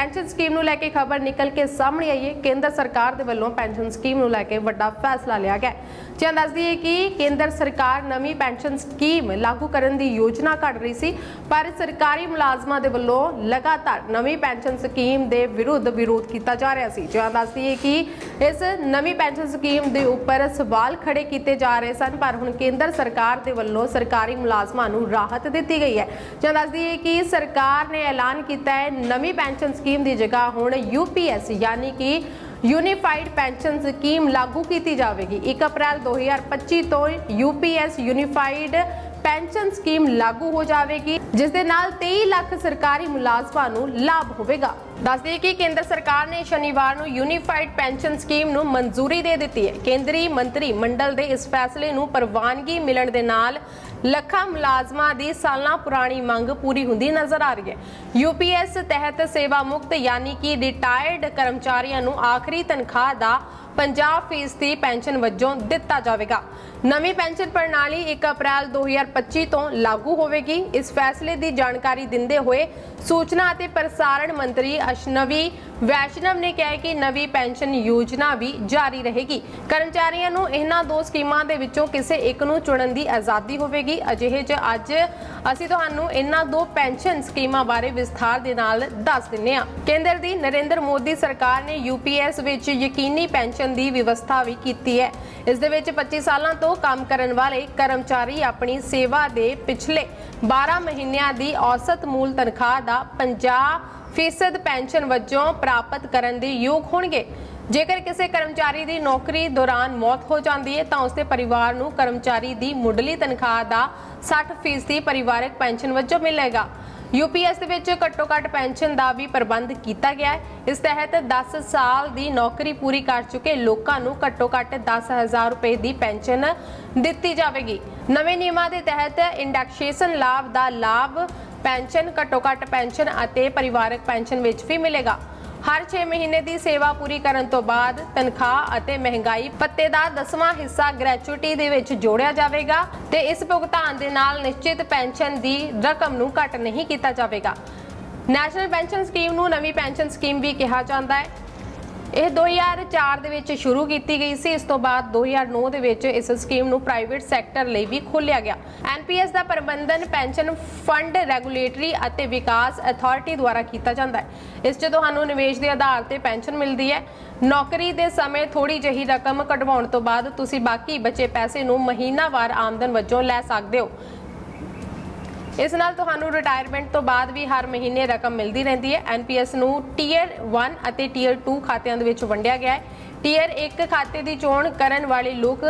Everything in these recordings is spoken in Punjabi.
ਪੈਨਸ਼ਨ ਸਕੀਮ ਨੂੰ ਲੈ ਕੇ ਖਬਰ ਨਿਕਲ ਕੇ ਸਾਹਮਣੇ ਆਈ ਹੈ। ਕੇਂਦਰ ਸਰਕਾਰ ਦੇ ਵੱਲੋਂ ਪੈਨਸ਼ਨ ਸਕੀਮ ਨੂੰ ਲੈ ਕੇ ਵੱਡਾ ਫੈਸਲਾ ਲਿਆ ਗਿਆ ਹੈ। ਜਿਵੇਂ ਦੱਸਦੀ ਹੈ ਕਿ ਕੇਂਦਰ ਸਰਕਾਰ ਨਵੀਂ ਪੈਨਸ਼ਨ ਸਕੀਮ ਲਾਗੂ ਕਰਨ ਦੀ ਯੋਜਨਾ ਘੜ ਰਹੀ ਸੀ, ਪਰ ਸਰਕਾਰੀ ਮੁਲਾਜ਼ਮਾਂ ਦੇ ਵੱਲੋਂ ਲਗਾਤਾਰ ਨਵੀਂ ਪੈਨਸ਼ਨ ਸਕੀਮ ਦੇ ਵਿਰੁੱਧ ਵਿਰੋਧ ਕੀਤਾ ਜਾ ਰਿਹਾ ਸੀ। ਜਿਵੇਂ ਦੱਸਦੀ ਹੈ ਕਿ ਇਸ ਨਵੀਂ ਪੈਨਸ਼ਨ ਸਕੀਮ ਦੇ ਉੱਪਰ ਸਵਾਲ ਖੜੇ ਕੀਤੇ ਜਾ ਰਹੇ ਸਨ, ਪਰ ਹੁਣ ਕੇਂਦਰ ਸਰਕਾਰ ਦੇ ਵੱਲੋਂ ਸਰਕਾਰੀ ਮੁਲਾਜ਼ਮਾਂ ਨੂੰ ਰਾਹਤ ਦਿੱਤੀ ਗਈ ਹੈ। ਜਿਵੇਂ ਦੱਸਦੀ ਹੈ ਕਿ ਸਰਕਾਰ ਨੇ ਐਲਾਨ ਕੀਤਾ ਹੈ, ਨਵੀਂ ਪੈਨਸ਼ਨ ਸਕੀਮ ਦੀ ਜਗ੍ਹਾ ਹੁਣ ਯੂਪੀਐਸ ਯਾਨੀ ਕਿ ਯੂਨੀਫਾਈਡ ਪੈਨਸ਼ਨ ਸਕੀਮ ਲਾਗੂ ਕੀਤੀ ਜਾਵੇਗੀ। 1 ਅਪ੍ਰੈਲ 2025 ਤੋਂ ਯੂਪੀਐਸ ਯੂਨੀਫਾਈਡ ਪੈਨਸ਼ਨ ਸਕੀਮ ਲਾਗੂ ਹੋ ਜਾਵੇਗੀ, ਜਿਸ ਦੇ ਨਾਲ 23 ਲੱਖ ਸਰਕਾਰੀ ਮੁਲਾਜ਼ਮਾਂ ਨੂੰ ਲਾਭ ਹੋਵੇਗਾ। ਦੱਸਦੇ ਕਿ ਕੇਂਦਰ ਸਰਕਾਰ ਨੇ ਸ਼ਨੀਵਾਰ ਨੂੰ ਯੂਨੀਫਾਈਡ ਪੈਨਸ਼ਨ ਸਕੀਮ ਨੂੰ ਮਨਜ਼ੂਰੀ ਦੇ ਦਿੱਤੀ ਹੈ। ਕੇਂਦਰੀ ਮੰਤਰੀ ਮੰਡਲ ਦੇ ਇਸ ਫੈਸਲੇ ਨੂੰ ਪ੍ਰਵਾਨਗੀ ਮਿਲਣ ਦੇ ਨਾਲ ਲੱਖਾਂ ਮੁਲਾਜ਼ਮਾਂ ਦੀ ਸਾਲਾਂ ਪੁਰਾਣੀ ਮੰਗ ਪੂਰੀ ਹੁੰਦੀ ਨਜ਼ਰ ਆ ਰਹੀ ਹੈ। ਯੂਪੀਐਸ ਤਹਿਤ ਸੇਵਾ ਮੁਕਤ ਯਾਨੀ ਕਿ ਰਿਟਾਇਰਡ ਕਰਮਚਾਰੀਆਂ ਨੂੰ ਆਖਰੀ ਤਨਖਾਹ ਦਾ 50% ਪੈਨਸ਼ਨ ਵਜੋਂ ਦਿੱਤਾ ਜਾਵੇਗਾ। ਨਵੀਂ ਪੈਨਸ਼ਨ ਪ੍ਰਣਾਲੀ 1 ਅਪ੍ਰੈਲ 2025 ਤੋਂ ਲਾਗੂ ਹੋਵੇਗੀ। ਇਸ ਫੈਸਲੇ ਦੀ ਜਾਣਕਾਰੀ ਦਿੰਦੇ ਹੋਏ ਸੂਚਨਾ ਅਤੇ ਪ੍ਰਸਾਰਣ ਮੰਤਰੀ ਅਸ਼ਨਵੀ ਵੈਸ਼ਨਵ ਨੇ ਕਿਹਾ ਕਿ ਨਵੀਂ ਪੈਨਸ਼ਨ ਯੋਜਨਾ ਵੀ ਜਾਰੀ ਰਹੇਗੀ। ਕਰਮਚਾਰੀਆਂ ਨੂੰ ਇਹਨਾਂ ਦੋ ਸਕੀਮਾਂ ਦੇ ਵਿੱਚੋਂ ਕਿਸੇ ਇੱਕ ਨੂੰ ਚੁਣਨ ਦੀ ਆਜ਼ਾਦੀ ਹੋਵੇਗੀ। ਅਜਿਹੇ 'ਚ ਅੱਜ ਅਸੀਂ ਤੁਹਾਨੂੰ ਇਹਨਾਂ ਦੋ ਪੈਨਸ਼ਨ ਸਕੀਮਾਂ ਬਾਰੇ ਵਿਸਥਾਰ ਦੇ ਨਾਲ ਦੱਸ ਦਿੰਨੇ ਹਾਂ। ਕੇਂਦਰ ਦੀ ਨਰਿੰਦਰ ਮੋਦੀ ਸਰਕਾਰ ਨੇ ਯੂਪੀਐਸ ਵਿੱਚ ਯਕੀਨੀ ਪੈਨਸ਼ਨ ਦੀ ਵਿਵਸਥਾ ਵੀ ਕੀਤੀ ਹੈ। ਇਸ ਦੇ ਵਿੱਚ 25 ਸਾਲਾਂ ਤੋਂ ਕੰਮ ਕਰਨ ਵਾਲੇ ਕਰਮਚਾਰੀ ਆਪਣੀ ਸੇਵਾ ਦੇ ਪਿਛਲੇ 12 ਮਹੀਨਿਆਂ ਦੀ ਔਸਤ ਮੂਲ ਤਨਖਾਹ ਦਾ 50% ਪੈਨਸ਼ਨ ਵਜੋਂ ਪ੍ਰਾਪਤ ਕਰਨ ਦੇ ਯੋਗ ਹੋਣਗੇ। ਜੇਕਰ ਕਿਸੇ ਕਰਮਚਾਰੀ ਦੀ ਨੌਕਰੀ ਦੌਰਾਨ ਮੌਤ ਹੋ ਜਾਂਦੀ ਹੈ, ਤਾਂ ਉਸਦੇ ਪਰਿਵਾਰ ਨੂੰ ਕਰਮਚਾਰੀ ਦੀ ਮੁੱਢਲੀ ਤਨਖਾਹ ਦਾ 60% ਪਰਿਵਾਰਕ ਪੈਨਸ਼ਨ ਵਜੋਂ ਮਿਲੇਗਾ। ਯੂਪੀਐਸ ਦੇ ਵਿੱਚ ਘੱਟੋ ਘੱਟ ਪੈਨਸ਼ਨ ਦਾ ਵੀ ਪ੍ਰਬੰਧ ਕੀਤਾ ਗਿਆ ਹੈ। ਇਸ ਤਹਿਤ 10 ਸਾਲ ਦੀ ਨੌਕਰੀ ਪੂਰੀ ਕਰ ਚੁੱਕੇ ਲੋਕਾਂ ਨੂੰ ਘੱਟੋ ਘੱਟ 10000 ਰੁਪਏ ਦੀ ਪੈਨਸ਼ਨ ਦਿੱਤੀ ਜਾਵੇਗੀ। ਨਵੇਂ ਨਿਯਮਾਂ ਦੇ ਤਹਿਤ ਇੰਡੈਕਸੇਸ਼ਨ ਲਾਭ ਦਾ ਲਾਭ ਪੈਨਸ਼ਨ ਘੱਟੋ ਘੱਟ ਪੈਨਸ਼ਨ ਅਤੇ ਪਰਿਵਾਰਕ ਪੈਨਸ਼ਨ ਵਿੱਚ ਵੀ ਮਿਲੇਗਾ। ਹਰ 6 ਮਹੀਨੇ ਦੀ ਸੇਵਾ ਪੂਰੀ ਕਰਨ ਤੋਂ ਬਾਅਦ ਤਨਖਾਹ ਅਤੇ ਮਹਿੰਗਾਈ ਭੱਤੇ ਦਾ ਦਸਵਾਂ ਹਿੱਸਾ ਗ੍ਰੈਚੁਇਟੀ ਦੇ ਵਿੱਚ ਜੋੜਿਆ ਜਾਵੇਗਾ ਤੇ ਇਸ ਭੁਗਤਾਨ ਦੇ ਨਾਲ ਨਿਸ਼ਚਿਤ ਪੈਨਸ਼ਨ ਦੀ ਰਕਮ ਨੂੰ ਘੱਟ ਨਹੀਂ ਕੀਤਾ ਜਾਵੇਗਾ। ਨੈਸ਼ਨਲ ਪੈਨਸ਼ਨ ਸਕੀਮ ਨੂੰ ਨਵੀਂ ਪੈਨਸ਼ਨ ਸਕੀਮ ਵੀ ਕਿਹਾ ਜਾਂਦਾ ਹੈ। ਇਹ 2004 ਦੇ ਵਿੱਚ ਸ਼ੁਰੂ ਕੀਤੀ ਗਈ ਸੀ। ਇਸ ਤੋਂ ਬਾਅਦ 2009 ਦੇ ਵਿੱਚ ਇਸ ਸਕੀਮ ਨੂੰ ਪ੍ਰਾਈਵੇਟ ਸੈਕਟਰ ਲਈ ਵੀ ਖੋਲ੍ਹਿਆ ਗਿਆ। ਐਨਪੀਐਸ ਦਾ ਪ੍ਰਬੰਧਨ ਪੈਨਸ਼ਨ ਫੰਡ ਰੈਗੂਲੇਟਰੀ ਅਤੇ ਵਿਕਾਸ ਅਥਾਰਟੀ ਦੁਆਰਾ ਕੀਤਾ ਜਾਂਦਾ ਹੈ। ਇਸ 'ਚ ਤੁਹਾਨੂੰ ਨਿਵੇਸ਼ ਦੇ ਆਧਾਰ ਤੇ ਪੈਨਸ਼ਨ ਮਿਲਦੀ ਹੈ। ਨੌਕਰੀ ਦੇ ਸਮੇਂ ਥੋੜੀ ਜਿਹੀ ਰਕਮ ਕਢਵਾਉਣ ਤੋਂ ਬਾਅਦ ਤੁਸੀਂ ਬਾਕੀ ਬਚੇ ਪੈਸੇ ਨੂੰ ਮਹੀਨਾਵਾਰ ਆਮਦਨ ਵਜੋਂ ਲੈ ਸਕਦੇ ਹੋ। ਇਸ ਨਾਲ ਤੁਹਾਨੂੰ ਰਿਟਾਇਰਮੈਂਟ ਤੋਂ ਬਾਅਦ ਵੀ ਹਰ ਮਹੀਨੇ ਰਕਮ ਮਿਲਦੀ ਰਹਿੰਦੀ ਹੈ। ਐਨਪੀਐਸ ਨੂੰ ਟੀਅਰ 1 ਅਤੇ ਟੀਅਰ 2 ਖਾਤਿਆਂ ਦੇ ਵਿੱਚ ਵੰਡਿਆ ਗਿਆ ਹੈ। ਟੀਅਰ 1 ਖਾਤੇ ਦੀ ਚੋਣ ਕਰਨ ਵਾਲੇ ਲੋਕ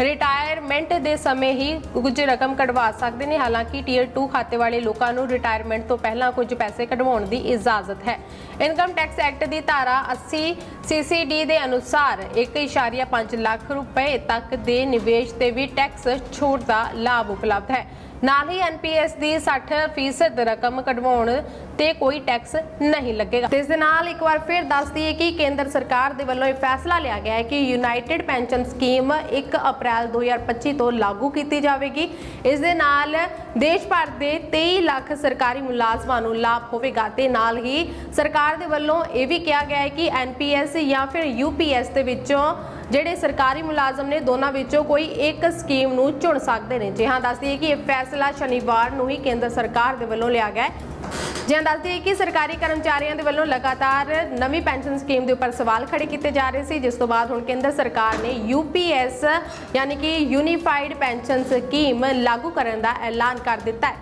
ਰਿਟਾਇਰਮੈਂਟ ਦੇ ਸਮੇਂ ਹੀ ਕੁਝ ਰਕਮ ਕਢਵਾ ਸਕਦੇ ਨੇ। ਹਾਲਾਂਕਿ ਟੀਅਰ 2 ਖਾਤੇ ਵਾਲੇ ਲੋਕਾਂ ਨੂੰ ਰਿਟਾਇਰਮੈਂਟ ਤੋਂ ਪਹਿਲਾਂ ਕੁਝ ਪੈਸੇ ਕਢਵਾਉਣ ਦੀ ਇਜਾਜ਼ਤ ਹੈ। ਇਨਕਮ ਟੈਕਸ ਐਕਟ ਦੀ ਧਾਰਾ 80 ਸੀਸੀਡੀ ਦੇ ਅਨੁਸਾਰ 1.5 ਲੱਖ ਰੁਪਏ ਤੱਕ ਦੇ ਨਿਵੇਸ਼ ਤੇ ਵੀ ਟੈਕਸ ਛੋਟ ਦਾ ਲਾਭ ਉਪਲਬਧ ਹੈ। ਨਾਲ ਹੀ ਐਨਪੀਐਸ ਦੀ 60% ਰਕਮ ਕਢਵਾਉਣ ਤੇ ਕੋਈ ਟੈਕਸ ਨਹੀਂ ਲੱਗੇਗਾ। ਤੇ ਇਸ ਦੇ ਨਾਲ ਇੱਕ ਵਾਰ ਫਿਰ ਦੱਸ ਦਈਏ ਕਿ ਕੇਂਦਰ ਸਰਕਾਰ ਦੇ ਵੱਲੋਂ ਇਹ ਫੈਸਲਾ ਲਿਆ ਗਿਆ ਹੈ ਕਿ ਯੂਨਾਈਟਿਡ ਪੈਨਸ਼ਨ ਸਕੀਮ 1 ਅਪ੍ਰੈਲ 2025 ਤੋਂ ਲਾਗੂ ਕੀਤੀ ਜਾਵੇਗੀ। ਇਸ ਦੇ ਨਾਲ ਦੇਸ਼ ਭਰ ਦੇ 23 ਲੱਖ ਸਰਕਾਰੀ ਮੁਲਾਜ਼ਮਾਂ ਨੂੰ ਲਾਭ ਹੋਵੇਗਾ ਤੇ ਨਾਲ ਹੀ ਸਰਕਾਰ ਦੇ ਵੱਲੋਂ ਇਹ ਵੀ ਕਿਹਾ ਗਿਆ ਹੈ ਕਿ ਐਨਪੀਐਸ ਜਾਂ ਫਿਰ ਯੂਪੀਐਸ ਦੇ ਵਿੱਚੋਂ ਜਿਹੜੇ ਸਰਕਾਰੀ ਮੁਲਾਜ਼ਮ ਨੇ ਦੋਨਾਂ ਵਿੱਚੋਂ ਕੋਈ ਇੱਕ ਸਕੀਮ ਨੂੰ ਚੁਣ ਸਕਦੇ ਨੇ। ਜੀ ਦੱਸਦੀ ਹੈ ਕਿ ਇਹ ਫੈਸਲਾ ਸ਼ਨੀਵਾਰ ਨੂੰ ਹੀ ਕੇਂਦਰ ਸਰਕਾਰ ਦੇ ਵੱਲੋਂ ਲਿਆ ਗਿਆ ਹੈ। ਜਿਵੇਂ ਦੱਸਦੀ ਹੈ ਕਿ ਸਰਕਾਰੀ ਕਰਮਚਾਰੀਆਂ ਦੇ ਵੱਲੋਂ ਲਗਾਤਾਰ ਨਵੀਂ ਪੈਨਸ਼ਨ ਸਕੀਮ ਦੇ ਉੱਪਰ ਸਵਾਲ ਖੜੇ ਕੀਤੇ ਜਾ ਰਹੇ ਸੀ, ਜਿਸ ਤੋਂ ਬਾਅਦ ਹੁਣ ਕੇਂਦਰ ਸਰਕਾਰ ਨੇ ਯੂਪੀਐਸ ਯਾਨੀ ਕਿ ਯੂਨੀਫਾਈਡ ਪੈਨਸ਼ਨ ਸਕੀਮ ਲਾਗੂ ਕਰਨ ਦਾ ਐਲਾਨ ਕਰ ਦਿੱਤਾ ਹੈ।